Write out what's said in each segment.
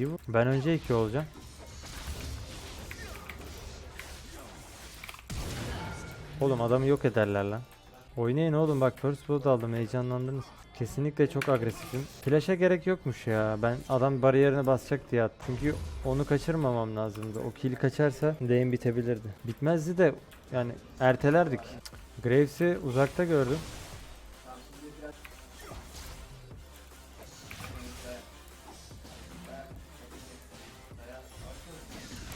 İyi vur. Ben önce 2 olacağım. Oğlum adamı yok ederler lan. Oynayın oğlum bak first blood aldım heyecanlandınız. Kesinlikle çok agresifim. Flash'a gerek yokmuş ya. Ben adam bariyerine basacak diye attım. Çünkü onu kaçırmamam lazımdı. O kill kaçarsa lane bitebilirdi. Bitmezdi de yani ertelerdik. Graves'i uzakta gördüm.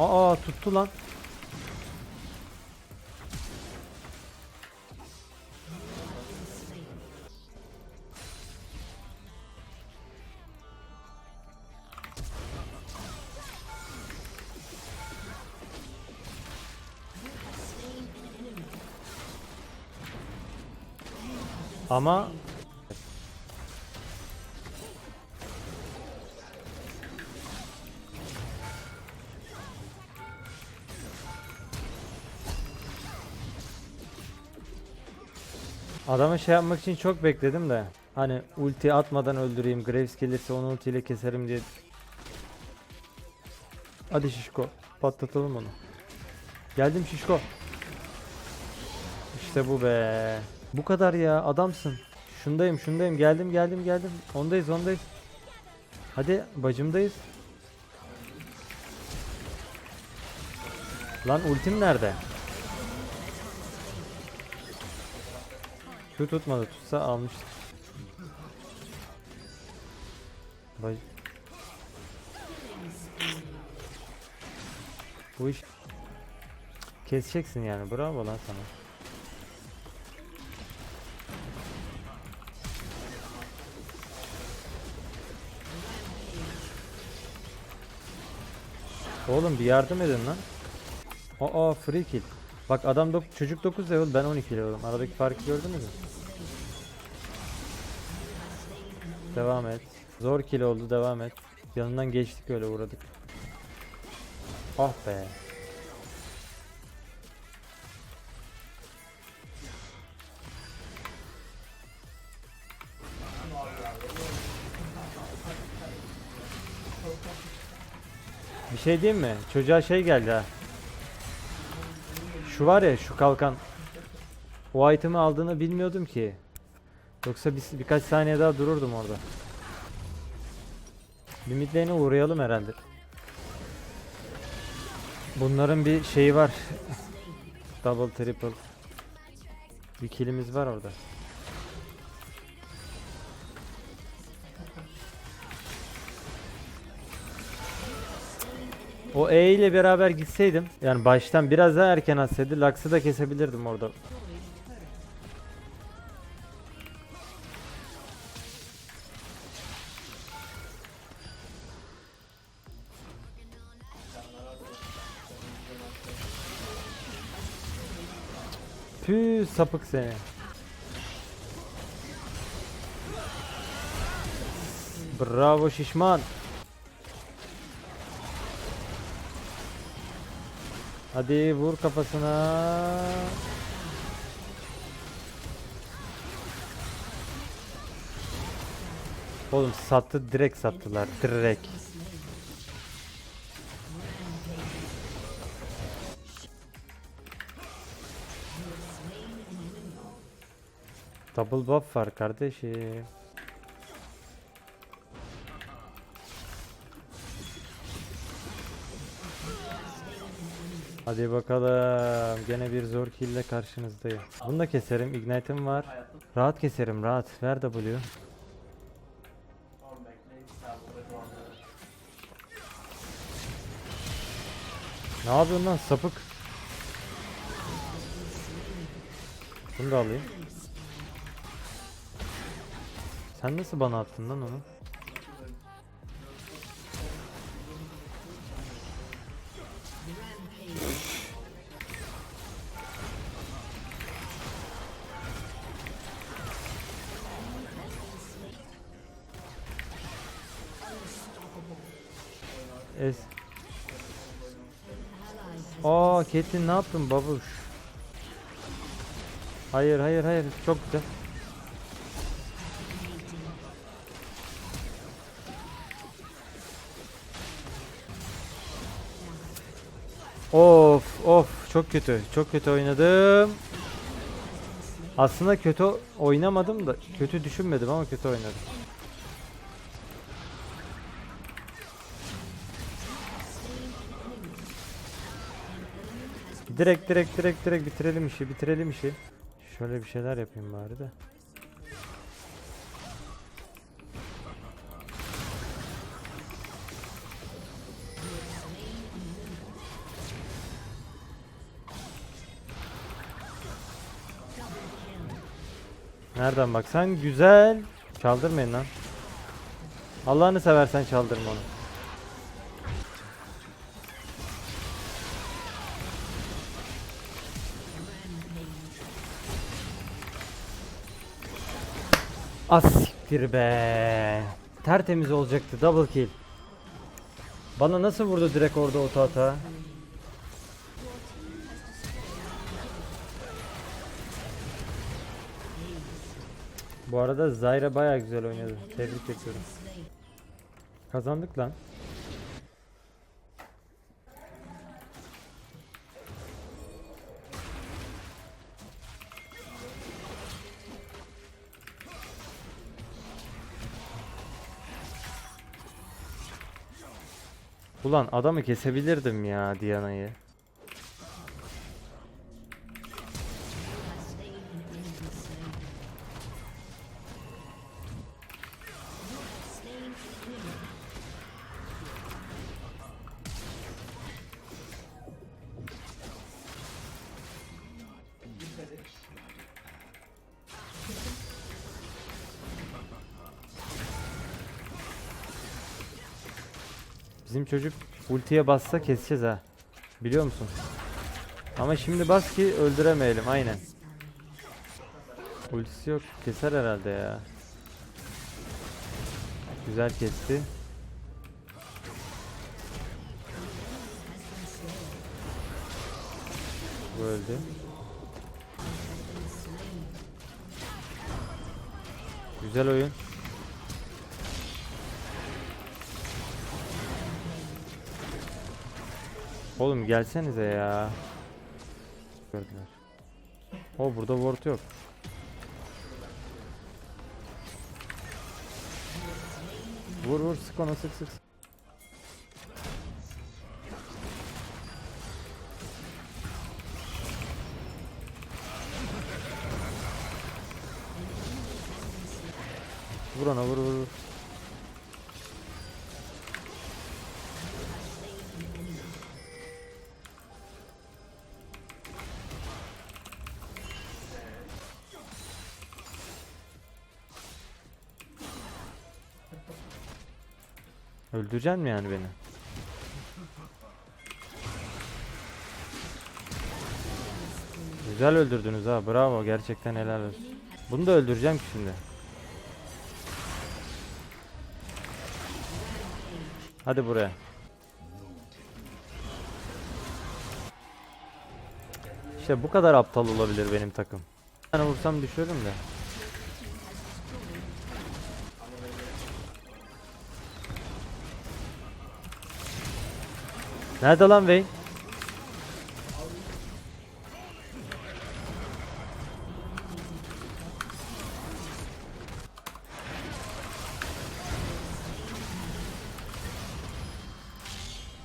Aa tuttu lan. Ama Adamı şey yapmak için çok bekledim de. Hani ulti atmadan öldüreyim. Graves gelirse onu ultiyle keserim diye. Hadi şişko. Patlatalım onu. Geldim şişko. İşte bu be. Bu kadar ya adamsın. Şundayım şundayım geldim geldim geldim. Ondayız ondayız. Hadi bacımdayız. Lan ultim nerede? Şu tutmadı tutsa almıştık. Bac Bu iş keseceksin yani bravo lan sana. Oğlum bir yardım edin lan. Aa free kill. Bak adam dok çocuk 9 level ben 12 level'ım. Aradaki farkı gördünüz mü? Devam et. Zor kill oldu devam et. Yanından geçtik öyle uğradık. Ah be. Bir şey diyeyim mi? Çocuğa şey geldi ha. Şu var ya şu kalkan. O item'i aldığını bilmiyordum ki. Yoksa bir, birkaç saniye daha dururdum orada. Limitlerine uğrayalım herhalde. Bunların bir şeyi var. Double triple. Bir killimiz var orada. O E ile beraber gitseydim yani baştan biraz daha erken atsaydı Lux'ı da kesebilirdim orada. Pü sapık seni. Bravo şişman. Hadi vur kafasına. Oğlum sattı direkt sattılar direkt. Double buff var kardeşim. Hadi bakalım. Gene bir zor kill ile karşınızdayım. Bunu da keserim. Ignite'im var. Rahat keserim rahat. Ver W. Ne yapıyorsun lan sapık? Bunu da alayım. Sen nasıl bana attın lan onu? Es. Aa Caitlyn ne yaptın babuş? Hayır hayır hayır çok güzel. Of of çok kötü. Çok kötü oynadım. Aslında kötü oynamadım da kötü düşünmedim ama kötü oynadım. Direkt direkt direkt direkt bitirelim işi bitirelim işi. Şöyle bir şeyler yapayım bari de. Nereden bak sen güzel. Çaldırmayın lan. Allah'ını seversen çaldırma onu. Az siktir be. Tertemiz olacaktı double kill. Bana nasıl vurdu direkt orada oto ata? Bu arada Zyra baya güzel oynadı. Tebrik ediyorum. Kazandık lan. Ulan adamı kesebilirdim ya Diana'yı. Bizim çocuk ultiye bassa keseceğiz ha. Biliyor musun? Ama şimdi bas ki öldüremeyelim aynen. Ultisi yok keser herhalde ya. Güzel kesti. Bu öldü. Güzel oyun. Oğlum gelsenize ya. Gördüler. O burada ward yok. Vur vur sık ona sık sık. Vur ona vur vur vur. Öldüreceksin mi yani beni? Güzel öldürdünüz ha bravo gerçekten helal olsun. Bunu da öldüreceğim ki şimdi. Hadi buraya. İşte bu kadar aptal olabilir benim takım. Tane vursam düşüyorum da. Nerede lan Vayne?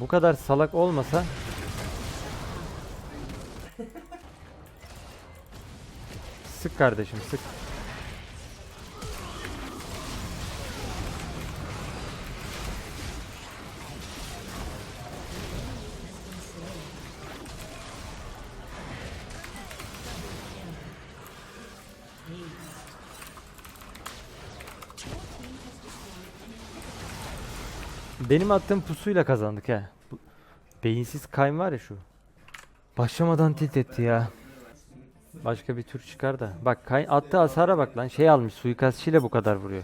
Bu kadar salak olmasa Sık kardeşim sık. Benim attığım pusuyla kazandık he. Beyinsiz kaym var ya şu. Başlamadan tilt etti ya. Başka bir tür çıkar da. Bak kay attığı hasara bak lan. Şey almış suikastçıyla bu kadar vuruyor.